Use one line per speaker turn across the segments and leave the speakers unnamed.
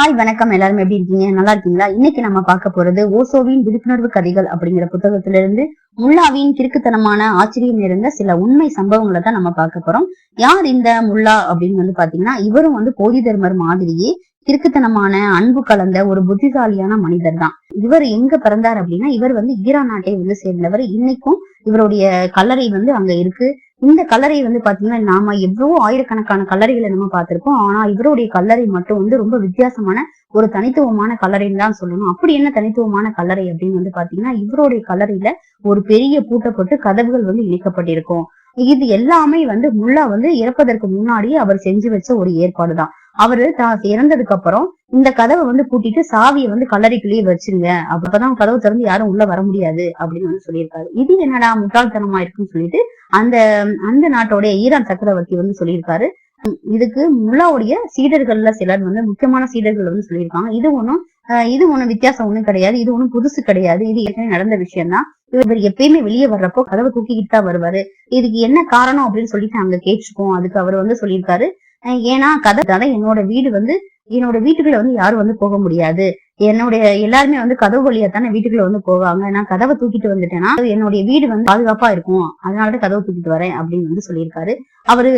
hi வணக்கம் எல்லாரும் எப்படி இருக்கீங்க நல்லா இருக்கீங்களா இன்னைக்கு நம்ம பார்க்க போறது ஓசோவின் விழிப்புணர்வு கதைகள் அப்படிங்கிற புத்தகத்திலிருந்து முல்லாவின் கிறுக்குத்தனமான ஆச்சரியம் இருந்த சில உண்மை சம்பவங்களை தான் நம்ம பார்க்க போறோம் யார் இந்த முல்லா அப்படின்னு வந்து பாத்தீங்கன்னா இவரும் வந்து போதி தர்மர் மாதிரியே கிறுக்குத்தனமான அன்பு கலந்த ஒரு புத்திசாலியான மனிதர் தான் இவர் எங்க பிறந்தார் அப்படின்னா இவர் வந்து ஈரான் நாட்டை வந்து சேர்ந்தவர் இன்னைக்கும் இவருடைய கல்லறை வந்து அங்க இருக்கு இந்த கல்லறை வந்து பாத்தீங்கன்னா நாம எவ்வளவு ஆயிரக்கணக்கான கல்லறைகளை நம்ம பார்த்திருக்கோம் ஆனா இவருடைய கல்லறை மட்டும் வந்து ரொம்ப வித்தியாசமான ஒரு தனித்துவமான கல்லறைன்னு தான் சொல்லணும் அப்படி என்ன தனித்துவமான கல்லறை அப்படின்னு வந்து பாத்தீங்கன்னா இவருடைய கல்லறையில ஒரு பெரிய பூட்டப்பட்டு கதவுகள் வந்து இணைக்கப்பட்டிருக்கும் இது எல்லாமே வந்து முல்லா வந்து இறப்பதற்கு முன்னாடியே அவர் செஞ்சு வச்ச ஒரு ஏற்பாடுதான் அவரு தான் இறந்ததுக்கு அப்புறம் இந்த கதவை வந்து பூட்டிட்டு சாவியை வந்து கல்லறைக்குள்ளேயே வச்சிருங்க அப்பதான் கதவு திறந்து யாரும் உள்ள வர முடியாது அப்படின்னு வந்து சொல்லியிருக்காரு இது என்னடா முட்டாள்தனமா இருக்குன்னு சொல்லிட்டு அந்த அந்த நாட்டோடைய ஈரான் சக்கரவர்த்தி வந்து சொல்லியிருக்காரு இதுக்கு முல்லாவுடைய சீடர்கள்ல சிலர் வந்து முக்கியமான சீடர்கள் வந்து சொல்லியிருக்காங்க இது ஒண்ணும் இது ஒண்ணும் வித்தியாசம் ஒண்ணும் கிடையாது இது ஒண்ணும் புதுசு கிடையாது இது ஏற்கனவே நடந்த விஷயம் தான் இவர் எப்பயுமே வெளியே வர்றப்போ கதவை தூக்கிக்கிட்டு தான் வருவாரு இதுக்கு என்ன காரணம் அப்படின்னு சொல்லிட்டு அங்க கேட்டுக்கோம் அதுக்கு அவர் வந்து சொல்லியிருக்காரு ஏன்னா கதை தான் என்னோட வீடு வந்து என்னோட வீட்டுக்குள்ள வந்து யாரும் வந்து போக முடியாது என்னுடைய எல்லாருமே வந்து கதவு வழியா தானே வீட்டுக்குள்ள வந்து போவாங்க நான் கதவை தூக்கிட்டு வந்துட்டேன்னா என்னுடைய வீடு வந்து பாதுகாப்பா இருக்கும் அதனால கதவை தூக்கிட்டு வரேன் அப்படின்னு வந்து சொல்லியிருக்காரு அவரு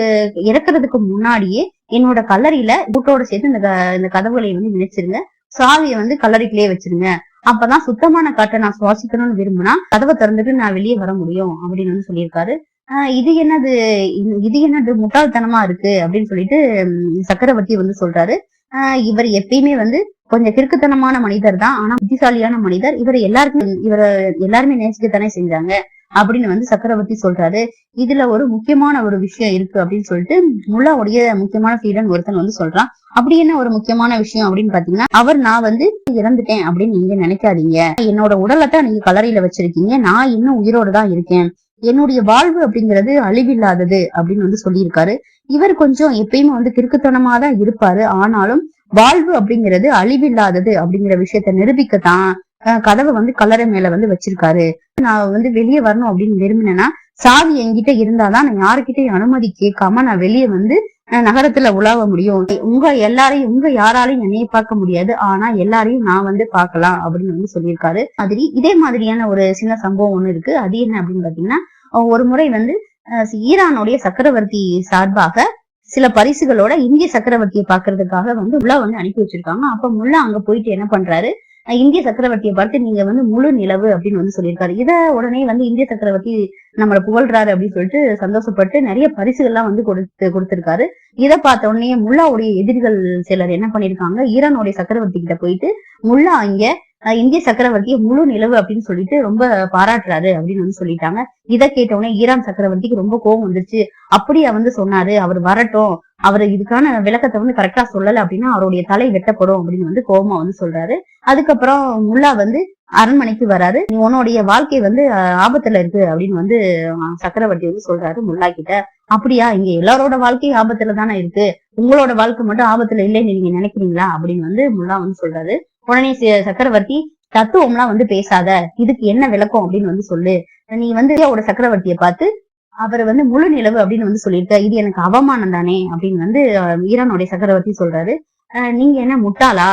இறக்குறதுக்கு முன்னாடியே என்னோட கல்லறையில கூட்டோட சேர்த்து இந்த இந்த கதவுகளை வந்து நினைச்சிருங்க சாவியை வந்து கல்லறிக்குள்ளேயே வச்சிருங்க அப்பதான் சுத்தமான காற்றை நான் சுவாசிக்கணும்னு விரும்புனா கதவை திறந்துட்டு நான் வெளியே வர முடியும் அப்படின்னு வந்து சொல்லியிருக்காரு இது என்னது இது என்னது முட்டாள்தனமா இருக்கு அப்படின்னு சொல்லிட்டு சக்கரவர்த்தி வந்து சொல்றாரு இவர் எப்பயுமே வந்து கொஞ்சம் கிறுக்குத்தனமான மனிதர் தான் ஆனா புத்திசாலியான மனிதர் இவர் எல்லாருக்கும் இவர எல்லாருமே நேசிக்கத்தானே செஞ்சாங்க அப்படின்னு வந்து சக்கரவர்த்தி சொல்றாரு இதுல ஒரு முக்கியமான ஒரு விஷயம் இருக்கு அப்படின்னு சொல்லிட்டு முல்லாவுடைய முக்கியமான ஃபீடன் ஒருத்தன் வந்து சொல்றான் அப்படி என்ன ஒரு முக்கியமான விஷயம் அப்படின்னு பாத்தீங்கன்னா அவர் நான் வந்து இறந்துட்டேன் அப்படின்னு நீங்க நினைக்காதீங்க என்னோட உடலை தான் நீங்க கலரையில வச்சிருக்கீங்க நான் இன்னும் உயிரோடு தான் இருக்கேன் என்னுடைய வாழ்வு அப்படிங்கிறது அழிவில்லாதது அப்படின்னு வந்து சொல்லியிருக்காரு இவர் கொஞ்சம் எப்பயுமே வந்து கிறுக்குத்தனமாதான் தான் இருப்பாரு ஆனாலும் வாழ்வு அப்படிங்கிறது அழிவில்லாதது அப்படிங்கிற விஷயத்த நிரூபிக்கத்தான் கதவை வந்து கலரை மேல வந்து வச்சிருக்காரு நான் வந்து வெளியே வரணும் அப்படின்னு விரும்பினேன்னா சாவி என்கிட்ட இருந்தாதான் நான் யாருக்கிட்டையும் அனுமதி கேட்காம நான் வெளியே வந்து நகரத்துல உலாவ முடியும் உங்க எல்லாரையும் உங்க யாராலையும் என்னைய பார்க்க முடியாது ஆனா எல்லாரையும் நான் வந்து பார்க்கலாம் அப்படின்னு வந்து சொல்லியிருக்காரு மாதிரி இதே மாதிரியான ஒரு சின்ன சம்பவம் ஒண்ணு இருக்கு அது என்ன அப்படின்னு பாத்தீங்கன்னா ஒரு முறை வந்து ஈரானுடைய சக்கரவர்த்தி சார்பாக சில பரிசுகளோட இந்திய சக்கரவர்த்தியை பாக்குறதுக்காக வந்து உலா வந்து அனுப்பி வச்சிருக்காங்க அப்ப முல்லா அங்க போயிட்டு என்ன பண்றாரு இந்திய சக்கரவர்த்தியை பார்த்து நீங்க வந்து முழு நிலவு அப்படின்னு வந்து சொல்லியிருக்காரு இதை உடனே வந்து இந்திய சக்கரவர்த்தி நம்மளை புகழ்றாரு அப்படின்னு சொல்லிட்டு சந்தோஷப்பட்டு நிறைய பரிசுகள்லாம் வந்து கொடுத்து கொடுத்திருக்காரு இதை பார்த்த உடனே முல்லாவுடைய எதிரிகள் சிலர் என்ன பண்ணிருக்காங்க ஈரானுடைய சக்கரவர்த்தி கிட்ட போயிட்டு முல்லா அங்க இந்திய சக்கரவர்த்தி முழு நிலவு அப்படின்னு சொல்லிட்டு ரொம்ப பாராட்டுறாரு அப்படின்னு வந்து சொல்லிட்டாங்க இதை கேட்டவுடனே ஈரான் சக்கரவர்த்திக்கு ரொம்ப கோபம் வந்துருச்சு அப்படியா வந்து சொன்னாரு அவர் வரட்டும் அவர் இதுக்கான விளக்கத்தை வந்து கரெக்டா சொல்லல அப்படின்னா அவருடைய தலை வெட்டப்படும் அப்படின்னு வந்து கோபமா வந்து சொல்றாரு அதுக்கப்புறம் முல்லா வந்து அரண்மனைக்கு வராரு உன்னுடைய வாழ்க்கை வந்து ஆபத்துல இருக்கு அப்படின்னு வந்து சக்கரவர்த்தி வந்து சொல்றாரு முல்லா கிட்ட அப்படியா இங்க எல்லாரோட வாழ்க்கையும் ஆபத்துல தானே இருக்கு உங்களோட வாழ்க்கை மட்டும் ஆபத்துல இல்லைன்னு நீங்க நினைக்கிறீங்களா அப்படின்னு வந்து முல்லா வந்து சொல்றாரு உடனே சக்கரவர்த்தி தத்துவம்லாம் வந்து பேசாத இதுக்கு என்ன விளக்கம் அப்படின்னு வந்து சொல்லு நீ வந்து ஒரு சக்கரவர்த்திய பார்த்து அவர் வந்து முழு நிலவு அப்படின்னு வந்து சொல்லியிருக்க இது எனக்கு அவமானம் தானே அப்படின்னு வந்து ஈரானுடைய சக்கரவர்த்தி சொல்றாரு நீங்க என்ன முட்டாளா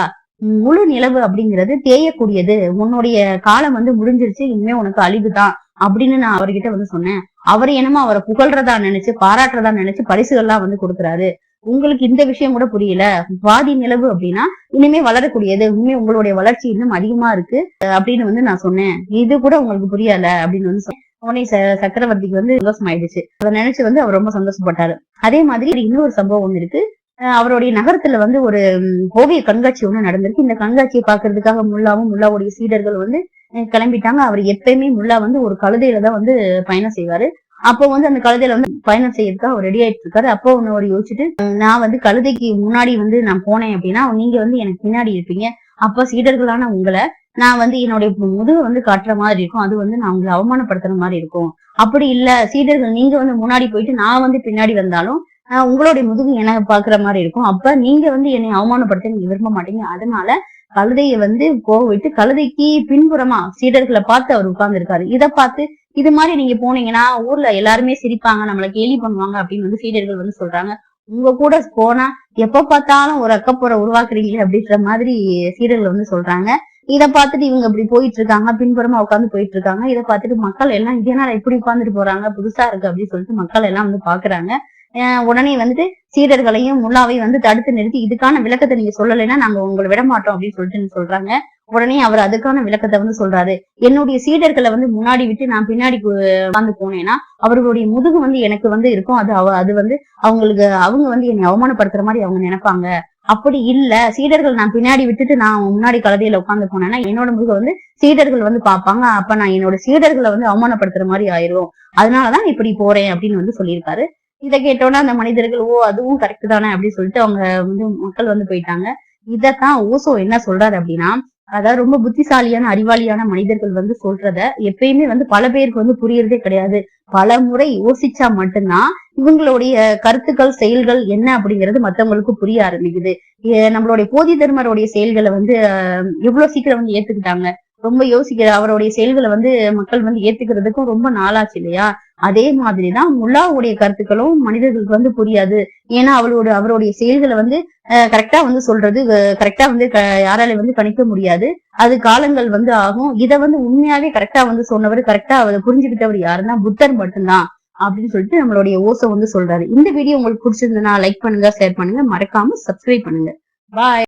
முழு நிலவு அப்படிங்கிறது தேயக்கூடியது உன்னுடைய காலம் வந்து முடிஞ்சிருச்சு இனிமே உனக்கு அழிவு தான் அப்படின்னு நான் அவர்கிட்ட வந்து சொன்னேன் அவர் என்னமோ அவரை புகழ்றதா நினைச்சு பாராட்டுறதா நினைச்சு பரிசுகள்லாம் வந்து கொடுக்குறாரு உங்களுக்கு இந்த விஷயம் கூட புரியல பாதி நிலவு அப்படின்னா இனிமே வளரக்கூடியது இனிமே உங்களுடைய வளர்ச்சி இன்னும் அதிகமா இருக்கு அப்படின்னு வந்து நான் சொன்னேன் இது கூட உங்களுக்கு புரியல அப்படின்னு வந்து உடனே சக்கரவர்த்திக்கு வந்து சந்தோஷம் ஆயிடுச்சு அதை நினைச்சு வந்து அவர் ரொம்ப சந்தோஷப்பட்டாரு அதே மாதிரி இன்னொரு சம்பவம் ஒண்ணு இருக்கு அவருடைய நகரத்துல வந்து ஒரு ஓவிய கண்காட்சி ஒண்ணு நடந்திருக்கு இந்த கண்காட்சியை பாக்குறதுக்காக முல்லாவும் முல்லாவுடைய சீடர்கள் வந்து கிளம்பிட்டாங்க அவர் எப்பயுமே முல்லா வந்து ஒரு கழுதையில தான் வந்து பயணம் செய்வாரு அப்போ வந்து அந்த கழுதையில வந்து பயணம் செய்யறதுக்காக அவர் ரெடி ஆயிட்டு இருக்காரு அப்போ ஒன்னு அவர் யோசிச்சுட்டு நான் வந்து கழுதைக்கு முன்னாடி வந்து நான் போனேன் அப்படின்னா நீங்க வந்து எனக்கு பின்னாடி இருப்பீங்க அப்ப சீடர்களான உங்களை நான் வந்து என்னுடைய முதுகு வந்து காட்டுற மாதிரி இருக்கும் அது வந்து நான் உங்களை அவமானப்படுத்துற மாதிரி இருக்கும் அப்படி இல்ல சீடர்கள் நீங்க வந்து முன்னாடி போயிட்டு நான் வந்து பின்னாடி வந்தாலும் உங்களுடைய முதுகு எனக்கு பாக்குற மாதிரி இருக்கும் அப்ப நீங்க வந்து என்னை அவமானப்படுத்த நீங்க விரும்ப மாட்டீங்க அதனால கழுதையை வந்து போக விட்டு கழுதைக்கு பின்புறமா சீடர்களை பார்த்து அவர் உட்கார்ந்து இருக்காரு இதை பார்த்து இது மாதிரி நீங்க போனீங்கன்னா ஊர்ல எல்லாருமே சிரிப்பாங்க நம்மளை கேலி பண்ணுவாங்க அப்படின்னு வந்து சீடர்கள் வந்து சொல்றாங்க உங்க கூட போனா எப்ப பார்த்தாலும் ஒரு அக்கப்புற உருவாக்குறீங்களே அப்படின்ற மாதிரி சீடர்கள் வந்து சொல்றாங்க இதை பார்த்துட்டு இவங்க இப்படி போயிட்டு இருக்காங்க பின்புறமா உட்காந்து போயிட்டு இருக்காங்க இதை பார்த்துட்டு மக்கள் எல்லாம் இதனால இப்படி உட்காந்துட்டு போறாங்க புதுசா இருக்கு அப்படின்னு சொல்லிட்டு மக்கள் எல்லாம் வந்து பாக்குறாங்க உடனே வந்துட்டு சீடர்களையும் முல்லாவையும் வந்து தடுத்து நிறுத்தி இதுக்கான விளக்கத்தை நீங்க சொல்லலைன்னா நாங்க உங்களை விட மாட்டோம் அப்படின்னு சொல்லிட்டு சொல்றாங்க உடனே அவர் அதுக்கான விளக்கத்தை வந்து சொல்றாரு என்னுடைய சீடர்களை வந்து முன்னாடி விட்டு நான் பின்னாடி உட்காந்து போனேன்னா அவர்களுடைய முதுகு வந்து எனக்கு வந்து இருக்கும் அது அவ அது வந்து அவங்களுக்கு அவங்க வந்து என்னை அவமானப்படுத்துற மாதிரி அவங்க நினைப்பாங்க அப்படி இல்ல சீடர்கள் நான் பின்னாடி விட்டுட்டு நான் முன்னாடி கலதையில உட்காந்து போனேன்னா என்னோட முதுகு வந்து சீடர்கள் வந்து பாப்பாங்க அப்ப நான் என்னோட சீடர்களை வந்து அவமானப்படுத்துற மாதிரி ஆயிரும் அதனாலதான் இப்படி போறேன் அப்படின்னு வந்து சொல்லியிருக்காரு இதை கேட்டோன்னா அந்த மனிதர்கள் ஓ அதுவும் கரெக்ட் தானே அப்படின்னு சொல்லிட்டு அவங்க வந்து மக்கள் வந்து போயிட்டாங்க இதைத்தான் ஓசோ என்ன சொல்றாரு அப்படின்னா அதாவது ரொம்ப புத்திசாலியான அறிவாளியான மனிதர்கள் வந்து சொல்றத எப்பயுமே வந்து பல பேருக்கு வந்து புரியறதே கிடையாது பல முறை யோசிச்சா மட்டும்தான் இவங்களுடைய கருத்துக்கள் செயல்கள் என்ன அப்படிங்கிறது மத்தவங்களுக்கு புரிய ஆரம்பிக்குது நம்மளுடைய போதி தர்மருடைய செயல்களை வந்து எவ்வளவு சீக்கிரம் வந்து ஏத்துக்கிட்டாங்க ரொம்ப யோசிக்கிற அவருடைய செயல்களை வந்து மக்கள் வந்து ஏத்துக்கிறதுக்கும் ரொம்ப நாளாச்சு இல்லையா அதே மாதிரிதான் முல்லாவுடைய கருத்துக்களும் மனிதர்களுக்கு வந்து புரியாது ஏன்னா அவளோட அவருடைய செயல்களை வந்து கரெக்டா வந்து சொல்றது கரெக்டா வந்து யாரால வந்து கணிக்க முடியாது அது காலங்கள் வந்து ஆகும் இதை வந்து உண்மையாவே கரெக்டா வந்து சொன்னவர் கரெக்டா அதை புரிஞ்சுக்கிட்டவர் யாருன்னா புத்தர் மட்டும்தான் அப்படின்னு சொல்லிட்டு நம்மளுடைய ஓசை வந்து சொல்றாரு இந்த வீடியோ உங்களுக்கு பிடிச்சிருந்ததுன்னா லைக் பண்ணுங்க ஷேர் பண்ணுங்க மறக்காம சப்ஸ்கிரைப் பண்ணுங்க பாய்